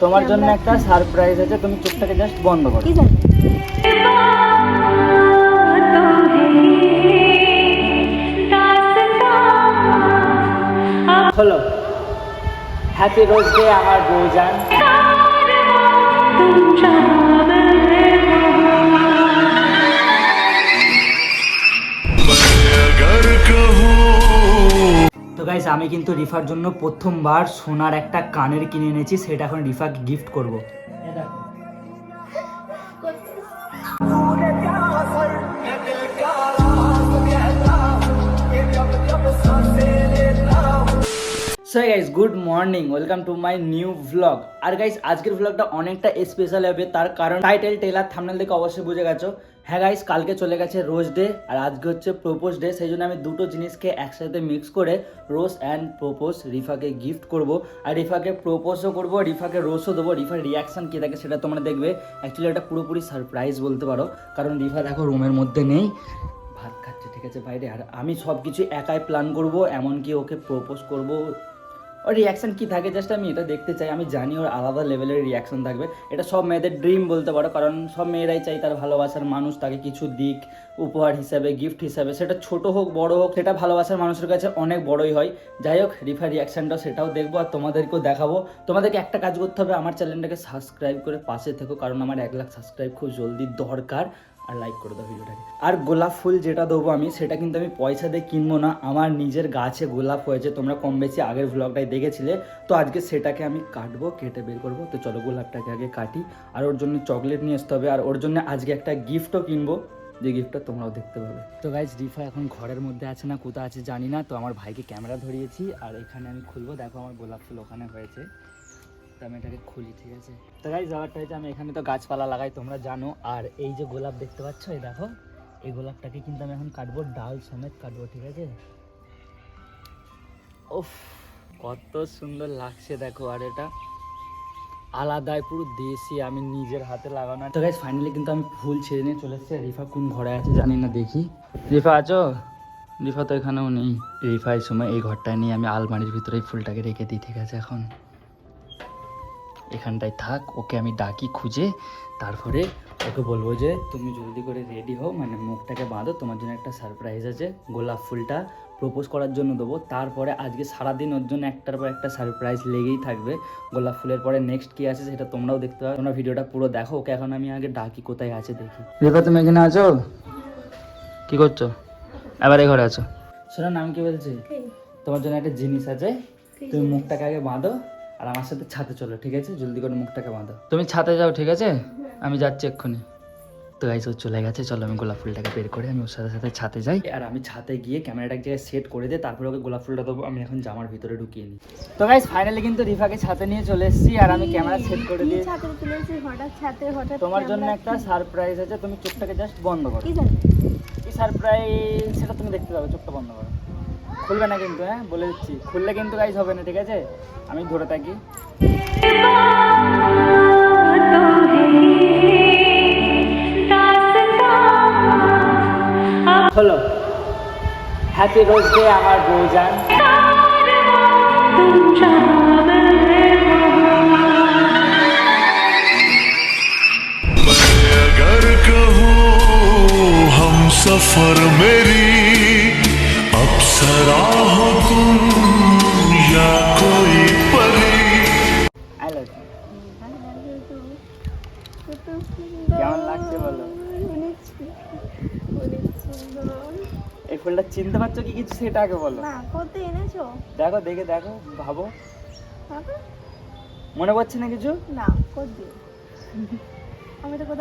তোমার জন্য একটা সারপ্রাইজ আছে তুমি চোখটাকে জাস্ট বন্ধ করো। ঠিক আছে হলো হ্যাপি রোজ ডে আমার বউজান তো গাইস আমি কিন্তু রিফার জন্য প্রথমবার সোনার একটা কানের কিনে এনেছি, সেটা এখন রিফাকে গিফট করব। So guys good morning welcome to my new vlog R guys আজকের ভ্লগটা অনেকটা স্পেশাল হবে, তার কারণ টাইটেল টেলার থামনেল দেখে অবশ্যই বুঝে গেছো। হ্যাঁ গাইস কালকে চলে গেছে রোজ ডে আর আজকে হচ্ছে প্রোপোজ ডে সেই জন্য আমি দুটো জিনিসকে একসাথে মিক্স করে রোজ অ্যান্ড প্রোপোজ রিফাকে গিফট করব। আর রিফাকে প্রোপোজও করব, রিফাকে রোজও দেবো। রিফার রিয়াকশন কী থাকে সেটা তোমরা দেখবে। অ্যাকচুয়ালি এটা পুরোপুরি সারপ্রাইজ বলতে পারো, কারণ রিফা দেখো রুমের মধ্যে নেই। ভাত খাচ্ছে, ঠিক আছে, বাইরে। আর আমি সব কিছু একাই প্ল্যান করব, এমনকি ওকে প্রোপোজ করব ওর রিয়াকশন কি থাকে? জাস্ট আমি এটা দেখতে চাই। আমি জানি ওর আলাদা লেভেলের রিয়াকশন থাকবে। এটা সব মেয়েদের ড্রিম বলতে পারো। কারণ সব মেয়েরাই চাই তার ভালোবাসার মানুষ তাকে কিছু দিক, উপহার হিসাবে গিফট হিসাবে। সেটা ছোট হোক, বড় হোক, সেটা ভালোবাসার মানুষের কাছে অনেক বড়ই হয়। যাই হোক রিফার রিয়াকশনটাও সেটাও দেখব আর তোমাদেরকেও দেখাবো। তোমাদেরকে একটা কাজ করতে হবে। আমার চ্যানেলটাকে সাবস্ক্রাইব করে পাশে থেকো। কারণ আমার এক লাখ সাবস্ক্রাইব খুব জলদি দরকার। আর লাইক করে দাও ভিডিওটাকে। আর গোলাপ ফুল যেটা দেবো আমি, সেটা কিন্তু আমি পয়সা দিয়ে কিনবো না। আমার নিজের গাছে গোলাপ হয়েছে, তোমরা কম বেশি আগের ভ্লগটাই দেখেছিলে। তো আজকে সেটাকে আমি কাটবো, কেটে বের করব। তো চলো গোলাপটাকে আগে কাটি। আর ওর জন্য চকলেট নিয়ে আসতে হবে। আর ওর জন্য আজকে একটা গিফটও কিনবো। যে গিফটটা তোমরাও দেখতে পাবে। তো গাইজ রিফা এখন ঘরের মধ্যে আছে না, কোথায় আছে জানি না। তো আমার ভাইকে ক্যামেরা ধরিয়েছি। আর এখানে আমি খুলবো। দেখো আমার গোলাপ ফুল ওখানে হয়েছে। তো আমি এটাকে খুলি, ঠিক আছে? তো গাইজ ব্যাপারটা হচ্ছে আমি এখানে তো গাছপালা লাগাই, তোমরা জানো। আর এই যে গোলাপ দেখতে পাচ্ছ, এই দেখো, এই গোলাপটাকে কিন্তু আমি এখন কাটবো, ডাল সমেত কাটবো, ঠিক আছে? ওফ কত সুন্দর লাগছে, দেখো, আর এটা আলাদাই, পুরো দেশি, আমি নিজের হাতে লাগানো। তো গাইজ ফাইনালি কিন্তু আমি ফুল ছেড়ে নিয়ে চলে এসেছি। রিফা কোন ঘরে আছে জানি না, দেখি। রিফা আছো? রিফা তো এখানেও নেই। রিফা এই সময় এই ঘরটায় নিয়ে আমি আলমারির ভিতরে ফুলটাকে রেখে দিই, ঠিক আছে, এখন। এখানটায় থাক ওকে আমি ডাকি খুঁজে তারপরে ওকে বলব যে তুমি জলদি করে রেডি হও মানে মুখটাকে বাঁধো তোমার জন্য একটা সারপ্রাইজ আছে গোলাপ ফুলটা প্রপোজ করার জন্য দেবো তারপরে আজকে সারাদিন ওর জন্য একটার পর একটা সারপ্রাইজ লেগেই থাকবে গোলাপ ফুলের পরে নেক্সট কি আছে সেটা তোমরাও দেখতে পাবে তোমরা ভিডিওটা পুরো দেখো ওকে এখন আমি আগে ডাকি কোথায় আছে দেখি। রেখা তুমি এখানে আছো? কি করছ? এবার এই ঘরে আছো? শোনো নাম কি বলছি? তোমার জন্য একটা জিনিস আছে তুমি মুখটাকে আগে বাঁধো আর আমার সাথে ছাতে চলো ঠিক আছে? জলদি করে মুখটাকে বাঁধো। তুমি ছাতে যাও ঠিক আছে? আমি যাচ্ছি এক্ষুনি। তো গাইজ ও চলে গেছে। চলো আমি গোলাপ ফুলটাকে বের করে আমি ওর সাথে সাথে ছাতে যাই। আর আমি ছাতে গিয়ে ক্যামেরাটা এক জায়গায় সেট করে দিয়ে তারপরে ওকে গোলাপ ফুলটা দেবো। আমি এখন জামার ভিতরে ঢুকিয়ে নিই। তো গাইজ ফাইনালি কিন্তু রিফাকে ছাতে নিয়ে চলে এসেছি আর আমি ক্যামেরা সেট করে দিয়ে ছাতে তুলেছি হঠাৎ ছাতে হঠাৎ তোমার জন্য একটা সারপ্রাইজ আছে। তুমি চোখটাকে জাস্ট বন্ধ করো। কি সারপ্রাইজ সেটা তুমি দেখতে পাবে চোখটা বন্ধ করো। খুলবে না কিন্তু হ্যাঁ বলে দিচ্ছি খুললে কিন্তু গাইজ হবে না ঠিক আছে আমি ধরে থাকি হলো হ্যাপি রোজ ডে আমার বউজান मैं अगर कहूँ हम सफर मेरी কেমন লাগছে বলো এই ফুলটা চিনতে পারছ কি কিছু সেটা আগে বলো। না কত এনেছো? দেখো দেখে দেখো ভাবো। মনে পড়ছে না কিছু? না কত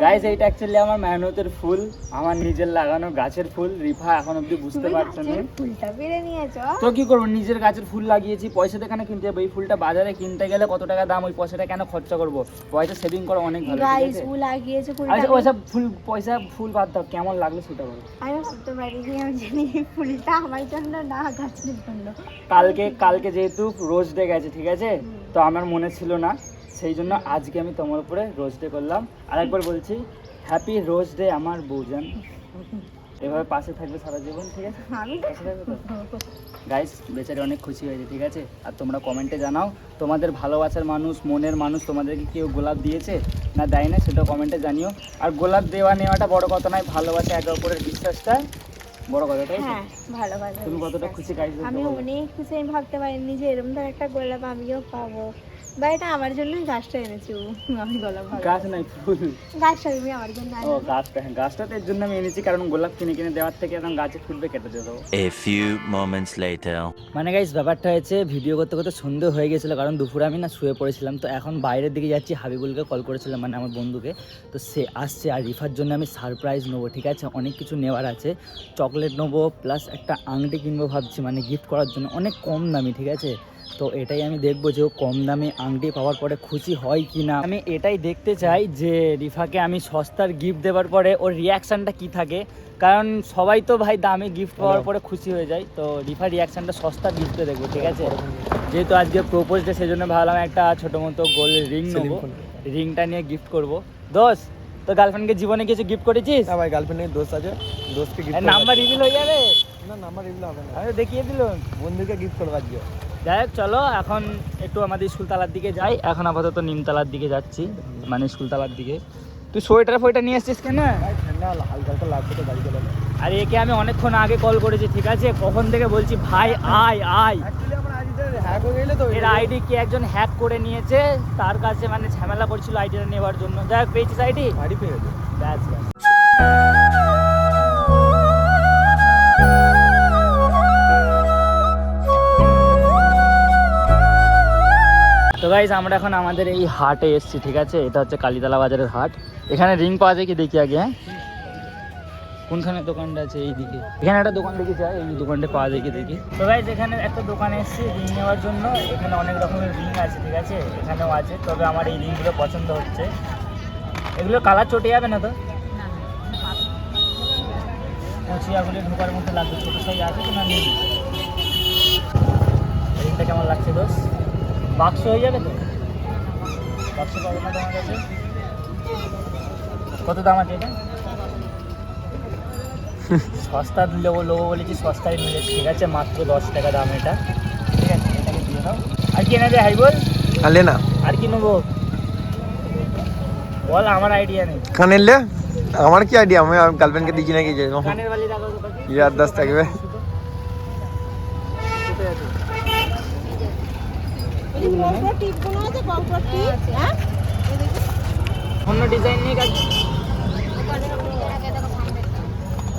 গাইস এইটা অ্যাকচুয়ালি আমার মেহনতের ফুল আমার নিজের লাগানো গাছের ফুল। রিফা এখন অব্দি বুঝতে পারছ না। ফুলটা পেরে নিয়েছো? তো কি করব নিজের গাছের ফুল লাগিয়েছি পয়সা তো এখানে কিনতে হবে এই ফুলটা বাজারে কিনতে গেলে কত টাকা দাম ওই পয়সাটা কেন খরচা করব? পয়সা সেভিং করা অনেক ভালো গাইস আছে? লাগিয়েছে ফুলটা। আচ্ছা ওইসব ফুল পয়সা ফুল বাদ দাও কেমন লাগল সেটা বলো। আমি ভাবতে পারিনি আমি জানি ফুলটা আমার জন্য না গাছের জন্য। কালকে কালকে যেহেতু রোজ ডে গেছে ঠিক আছে? তো আমার মনে ছিল না। সেই জন্য আজকে আমি তোমার উপরে রোজ ডে করলাম। আরেকবার বলছি হ্যাপি রোজ ডে আমার বউজান এভাবে পাশে থাকবে সারা জীবন ঠিক আছে? গাইস বেচারি অনেক খুশি হয়েছে ঠিক আছে? আর তোমরা কমেন্টে জানাও তোমাদের ভালোবাসার মানুষ মনের মানুষ তোমাদেরকে কেউ গোলাপ দিয়েছে? না দেয় না সেটা কমেন্টে জানিও। আর গোলাপ দেওয়া নেওয়াটা বড় কথা নয় ভালোবাসা একে অপরের বিশ্বাসটা বড় কথা তাই? হ্যাঁ ভালো ভালো তুমি কতটা খুশি গাইস আমি অনেক খুশি আমি ভাবতে পারিনি যে এরকম ধর একটা গোলাপ আমিও পাবো। বা এটা আমার জন্যই গাছটা এনেছি ও। আমি গোলাপ গাছ নাই ফুল গাছটা তুমি আমার জন্য ও গাছটা হ্যাঁ গাছটা তো এর জন্য আমি এনেছি কারণ গোলাপ কিনে কিনে দেওয়ার থেকে এখন গাছে ফুটবে কেটে দেবো। A few moments later. মানে গাইজ ব্যাপারটা হয়েছে ভিডিও করতে করতে সন্ধে হয়ে গেছিল কারণ দুপুরে আমি না শুয়ে পড়েছিলাম তো এখন বাইরের দিকে যাচ্ছি হাবিবুলকে কল করেছিলাম মানে আমার বন্ধুকে। তো সে আসছে আর রিফার জন্য আমি সারপ্রাইজ নেব ঠিক আছে? অনেক কিছু নেওয়ার আছে। চকলেট নেব প্লাস একটা আংটি কিনবো ভাবছি মানে গিফট করার জন্য অনেক কম দামি ঠিক আছে? তো এটাই আমি দেখব যে ও কম দামে আংটি পাওয়ার পরে খুশি হয় কি না আমি এটাই দেখতে চাই যে রিফাকে আমি সস্তার গিফট দেওয়ার পরে ওর রিয়াকশানটা কি থাকে। কারণ সবাই তো ভাই দামে গিফট পাওয়ার পরে খুশি হয়ে যায়। তো রিফার রিয়াকশানটা সস্তা গিফটে দেখব ঠিক আছে? যেহেতু আজকে প্রপোজ ডে সেজন্য ভাবলাম একটা ছোট মতো গোল্ড রিং নেব। রিংটা নিয়ে গিফট করব। দোষ তো গার্লফ্রেন্ডকে জীবনে কিছু গিফট করেছিস? না ভাই গার্লফ্রেন্ডের দোষ আছে। দোস্তকে গিফট নাম্বার রিভিল হয়ে যাবে? না নাম্বার এগুলো হবে না। তো দেখিয়ে দিলাম। বন্ধুকে গিফট করবার আজকে। যাই হোক চলো এখন একটু আমাদের স্কুলতলার দিকে যাই। এখন আপাতত নিমতলার দিকে যাচ্ছি মানে স্কুলতলার দিকে। তুই সোয়েটার ফোয়েটার নিয়ে এসছিস কেন? হালকা হালকা লাগবে তো গাড়ি চলে আর একে আমি অনেকক্ষণ আগে কল করেছি ঠিক আছে? কখন থেকে বলছি ভাই আয় আয়। এর আইডি কি একজন হ্যাক করে নিয়েছে তার কাছে মানে ঝামেলা করছিল আইডিটা নেওয়ার জন্য। দেখ পেয়েছিস আইডি বাড়ি পেয়ে ব্যাস ব্যাস। গাইজ আমরা এখন আমাদের এই হাটে এসেছি, ঠিক আছে? এটা হচ্ছে কালীতলা বাজারের হাট। এখানে রিং পাওয়া যায় কি দেখি আগে হ্যাঁ? কোনখানে দোকানটা আছে এই দিকে এখানে একটা দোকান দেখি যায় এই দোকানটা পাওয়া যায় কি দেখি। তো গাইজ এখানে একটা দোকানে এসেছি রিং নেওয়ার জন্য। এখানে অনেক রকমের রিং আছে, ঠিক আছে? এখানেও আছে, তবে আমার এই রিংগুলো পছন্দ হচ্ছে। এগুলো কালার চটে যাবে না তো? কচিয়াগুলি ঢোকার মধ্যে লাগবে, ছোটো সাইজ আছে কি না নেই। রিংটা কেমন লাগছে দোষ বাক্স হয়ে যাবে তো? বাক্স পাবো না তোমার কাছে? কত দাম আছে এটা? সস্তা নেব লোবো বলেছি সস্তায় নিলে ঠিক আছে মাত্র দশ টাকা দাম এটা। ঠিক আছে এটাকে দিয়ে দাও। আর কি দে হাই বল? আলে না। আর কি নেব? বল আমার আইডিয়া নেই। কানে লে? আমার কি আইডিয়া আমি গার্লফ্রেন্ডকে দিচ্ছি নাকি? যে কানের বালি দেখাও তো ইয়ার দাস থাকবে কোথায় আছে? হ্যাঁ? অন্য ডিজাইন নেই কাজ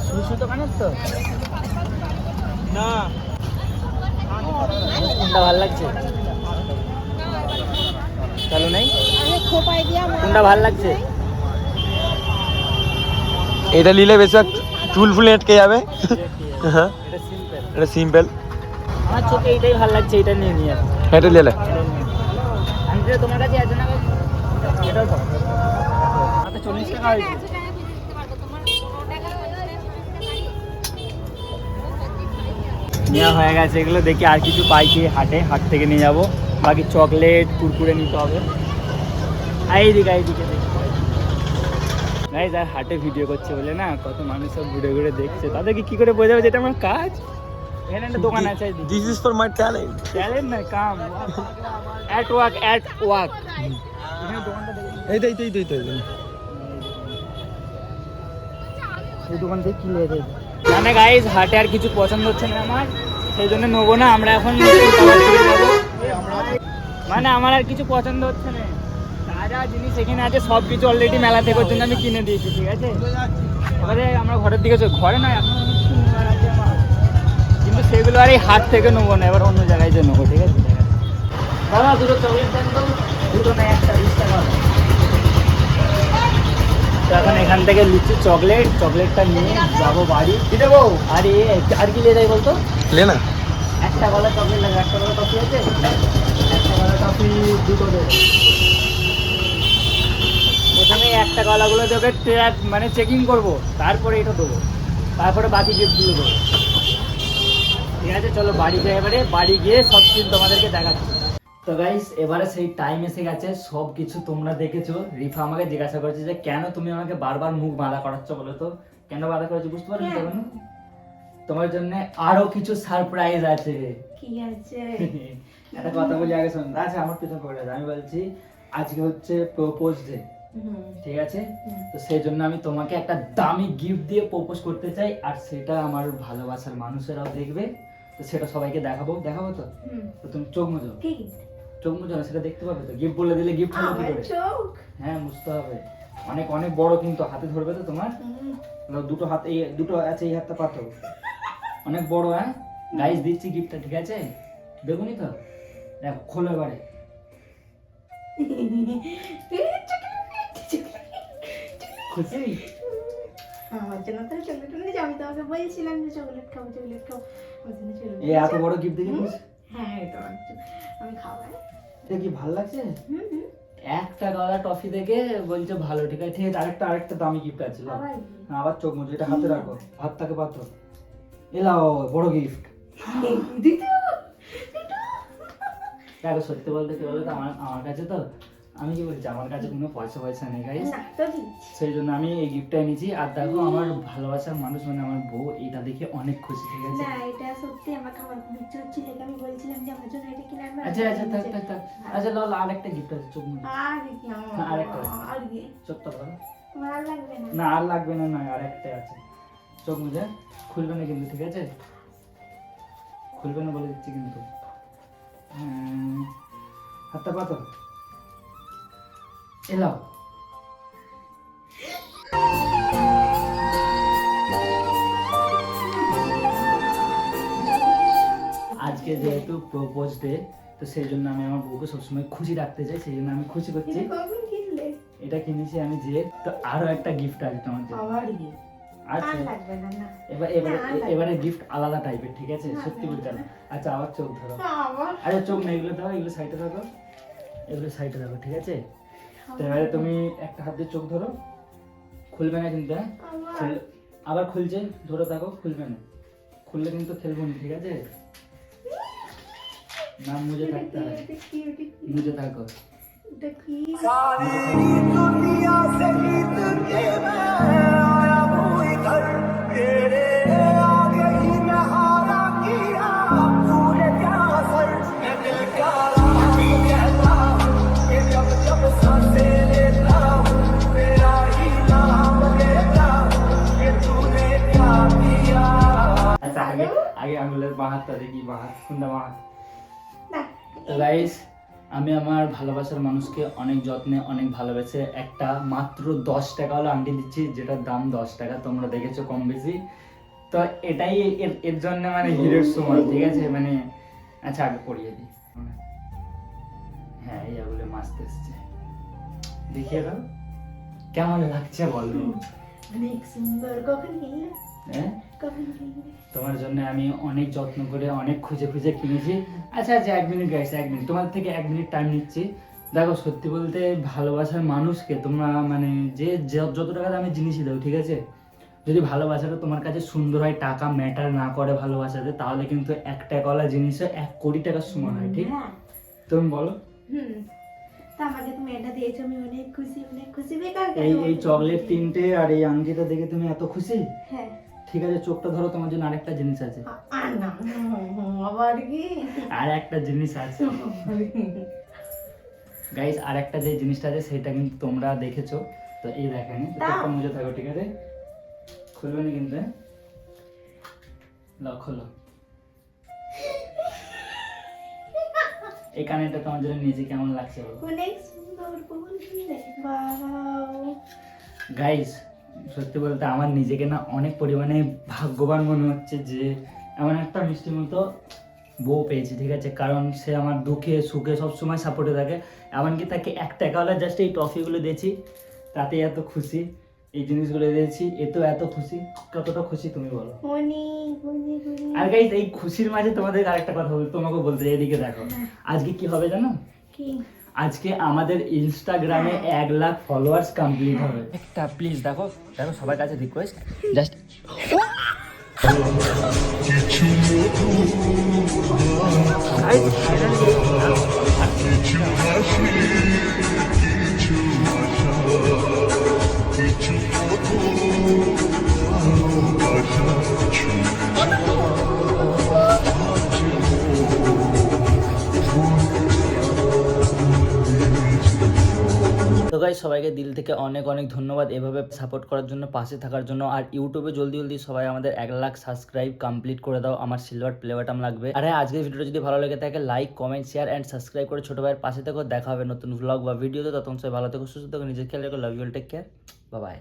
সুসু দোকানের তো? না। কোনটা ভালো লাগছে? চালু নেই? কোনটা ভালো লাগছে? এটা নিলে বেশি চুল ফুল এটকে যাবে। হ্যাঁ। সিম্পল এটা সিম্পল আমার চোখে এইটাই ভালো লাগছে এটা নিয়ে নিয়ে। এটা নিলে আন্টিটা তোমার কাছে আছে না এটাও তো চল্লিশ টাকা হয়েছে। নেওয়া হয়ে গেছে এগুলো দেখি আর কিছু পাই কি হাটে হাট থেকে নিয়ে যাব। বাকি চকলেট কুরকুরে নিতে হবে। এইদিকে এইদিকে গাইজ আর হাটে ভিডিও করছে বলে না কত মানুষ সব ঘুরে ঘুরে দেখছে। তাদেরকে কি করে বোঝাবে যেটা আমার কাজ? দোকান আছে। This is for my talent talent না কাম। অ্যাট ওয়ার্ক অ্যাট ওয়ার্ক এই তো এই তো এই তো এই দোকান থেকে কি লেগে মানে গাইজ হাটে আর কিছু পছন্দ হচ্ছে না আমার। সেই জন্য নেব না আমরা এখন। মানে আমার আর কিছু পছন্দ হচ্ছে না। যা যা জিনিস এখানে আছে সব কিছু অলরেডি মেলা থেকে জন্য আমি কিনে দিয়েছি ঠিক আছে? এবারে আমরা ঘরের দিকে ঘরে নয় এখন কিন্তু সেগুলো আর এই হাট থেকে নেব না এবার অন্য জায়গায় যে নেব ঠিক আছে? দাদা দুটো চকলেট দেন তো। দুটো না একটা তো এখন এখান থেকে লিচু চকলেট চকলেটটা নিয়ে যাব বাড়ি। কি দেবো? আর এ আর কি নিয়ে যাই বলতো? লে না। একটা গলা চকলেট লাগবে একটা গলা কফি আছে? একটা গলা কফি দুটো দেবো। প্রথমে একটা গলাগুলো দেবে মানে চেকিং করব তারপরে এটা দেবো। তারপরে বাকি গিফটগুলো দেবো। ঠিক আছে চলো বাড়ি যাই এবারে। বাড়ি গিয়ে সব কিছু তোমাদেরকে দেখাচ্ছি। তো গাইস এবারে সেই টাইম এসে গেছে সব কিছু তোমরা দেখেছ। রিফা আমাকে জিজ্ঞাসা করেছে যে কেন তুমি আমাকে বারবার মুখ বাঁধা করাচ্ছ বলো তো? কেন বাধা করেছি বুঝতে পারছ তখন তোমার জন্য আরও কিছু সারপ্রাইজ আছে। কি আছে? একটা কথা বলি আগে শোন। আচ্ছা আমার পিছন পড়ে আমি বলছি আজকে হচ্ছে প্রপোজ ডে ঠিক আছে? তো সেই জন্য আমি তোমাকে একটা দামি গিফট দিয়ে প্রপোজ করতে চাই আর সেটা আমার ভালোবাসার মানুষেরাও দেখবে। সেটা সবাইকে দেখাবো। দেখাবো তো? তো তুমি চোখ মুজো চোখ মুজো না সেটা দেখতে পাবে তো? গিফট বলে দিলে গিফট হলো কি করে? হ্যাঁ বুঝতে হবে। অনেক অনেক বড় কিন্তু হাতে ধরবে তো তোমার? দুটো হাত এই দুটো আছে এই হাতটা পাতো। অনেক বড় হ্যাঁ? গাইস দিচ্ছি গিফটটা ঠিক আছে? দেখুনি তো? দেখো খোলো এবারে। খুশি? আমার জন্য তো চকলেট আমি তোমাকে বলছিলাম যে চকলেট খাব চকলেট খাব। এই এত বড় গিফট দেখে হ্যাঁ এটা আমি খাওয়াই। এটা কি ভালো লাগছে? হুম একটা গলা টফি দেখে বলছে ভালো ঠিক আছে। ঠিক আছে আরেকটা আরেকটা দামি গিফট আছে। আবার হ্যাঁ, চোখ মুজো এটা হাতে রাখো। হাতটাকে পাত্র এলাও বড় গিফট দেখো সত্যি বলতে কি বলতো আমার আমার কাছে তো আমি কি বলছি আমার কাছে কোনো পয়সা পয়সা নেই গাইস না তো সেই জন্য আমি এই গিফটটা এনেছি। আর দেখো আমার ভালোবাসার মানুষ মানে আমার বউ এটা দেখে অনেক খুশি ঠিক আছে? না এটা সত্যি আমার খাবার ইচ্ছে হচ্ছিল আমি বলছিলাম যে আমার জন্য এটা কিনে আনবে আচ্ছা আচ্ছা থাক থাক থাক। আচ্ছা লাল আরেকটা গিফট আছে চোখ মুজো আর কি না, আরেকটা। আর কি। চোখটা ধরো। তোমার আর লাগবে না? না আর লাগবে না নয় আর একটা আছে। চোখ মুজে খুলবে না কিন্তু ঠিক আছে? খুলবে না বলে দিচ্ছি কিন্তু। হাতটা পাতো? এলাও। আজকে যেহেতু প্রপোজ ডে তো সেই জন্য আমি আমার বউকে সবসময় খুশি রাখতে চাই সেই জন্য আমি খুশি করছি। এটা কিনেছি আমি যে তো আরও একটা গিফট আছে তোমার জন্য। আচ্ছা। না না। এবার এবারে না, এবারে গিফট আলাদা টাইপের ঠিক আছে? সত্যি না, বলতে আচ্ছা আবার চোখ ধরো। আরে চোখ নেই এগুলো দাও এগুলো সাইডে রাখো এগুলো সাইডে রাখো ঠিক আছে? এবারে তুমি একটা হাত দিয়ে চোখ ধরো খুলবে না কিন্তু হ্যাঁ? আবার খুলছে ধরে থাকো খুলবে না। খুললে কিন্তু খেলব না ঠিক আছে? না মুজে থাকতে হবে। এটা কি এটা কি? মুজে থাকো। এটা কি? আচ্ছা আগে আঙুলের বাঁ হাতটা দেখি বাঁ হাত কোনটা বাঁ হাত তো গাইস আমি আমার ভালোবাসার মানুষকে অনেক যত্নে অনেক ভালোবেসে একটা মাত্র দশ টাকা হলো আংটি দিচ্ছি যেটার দাম দশ টাকা তোমরা দেখেছ কম বেশি। তো এটাই এর জন্য মানে হিরের সময় ঠিক আছে? মানে আচ্ছা আগে পড়িয়ে দিই। হ্যাঁ এই আগুলে মাছতে এসছে। দেখিয়ে দাও কেমন লাগছে বলো? অনেক সুন্দর কখন হ্যাঁ? তোমার জন্য আমি অনেক যত্ন করে অনেক খুঁজে খুঁজে কিনেছি। আচ্ছা আচ্ছা এক মিনিট গাইস এক মিনিট। তোমার থেকে এক মিনিট টাইম নিচ্ছি। দেখো সত্যি বলতে ভালোবাসার মানুষকে তোমরা মানে যে যত টাকা দামে জিনিসই দাও ঠিক আছে? যদি ভালোবাসাটা তোমার কাছে সুন্দর হয় টাকা ম্যাটার না করে ভালোবাসাতে তাহলে কিন্তু এক টাকাওয়ালা জিনিসও এক কোটি টাকার সমান হয় ঠিক? তুমি বলো। হুম। আমাকে তুমি এটা দিয়েছ আমি অনেক খুশি অনেক খুশি। বেকার এই এই চকলেট তিনটে আর এই আংটিটা দেখে তুমি এত খুশি? হ্যাঁ। ঠিক আছে চোখটা ধরো তোমার জন্য আরেকটা জিনিস আছে। আর আবার কি? আর একটা জিনিস আছে। গাইস আর একটা যে জিনিসটা আছে সেটা কিন্তু তোমরা দেখেছ। তো এই দেখেনি তো। চোখটা মুজে থাকো ঠিক আছে? খুলবে না কিন্তু হ্যাঁ? লাও খোলো। এই কানেরটা তোমার জন্য নিজে কেমন লাগছে অনেক সুন্দর গাইস সত্যি বলতে আমার নিজেকে না অনেক পরিমাণে ভাগ্যবান মনে হচ্ছে যে এমন একটা মিষ্টি মতো বউ পেয়েছি ঠিক আছে? কারণ সে আমার দুঃখে সুখে সবসময় সাপোর্টে থাকে। এমনকি তাকে এক টাকাওয়ালা জাস্ট এই ট্রফিগুলো দিয়েছি তাতে এত খুশি। এই জিনিসগুলো দিয়েছি এতেও এত খুশি। কতটা খুশি তুমি বলো? আর গাইস এই খুশির মাঝে তোমাদের আরেকটা কথা বল তোমাকে বলতে এদিকে দেখো। আজকে কি হবে জানো? কি? আজকে আমাদের ইনস্টাগ্রামে এক লাখ ফলোয়ার্স কমপ্লিট হবে। একটা প্লিজ দেখো দেখো সবার কাছে রিকোয়েস্ট জাস্ট গাইজ সবাইকে দিল থেকে অনেক অনেক ধন্যবাদ এভাবে সাপোর্ট করার জন্য, পাশে থাকার জন্য। আর ইউটিউবে জলদি জলদি সবাই আমাদের এক লাখ সাবস্ক্রাইব কমপ্লিট করে দাও। আমার সিলভার প্লে বাটন লাগবে। আর হ্যাঁ আজকের ভিডিওটা যদি ভালো লেগে থাকে like comment share and subscribe করে ছোটো ভাইয়ের পাশে থেকে। দেখা হবে নতুন ব্লগ বা ভিডিও তো। তখন সবাই ভালো থেকো, সুস্থ থেকো, নিজের খেয়াল রেখো love you'll take care bye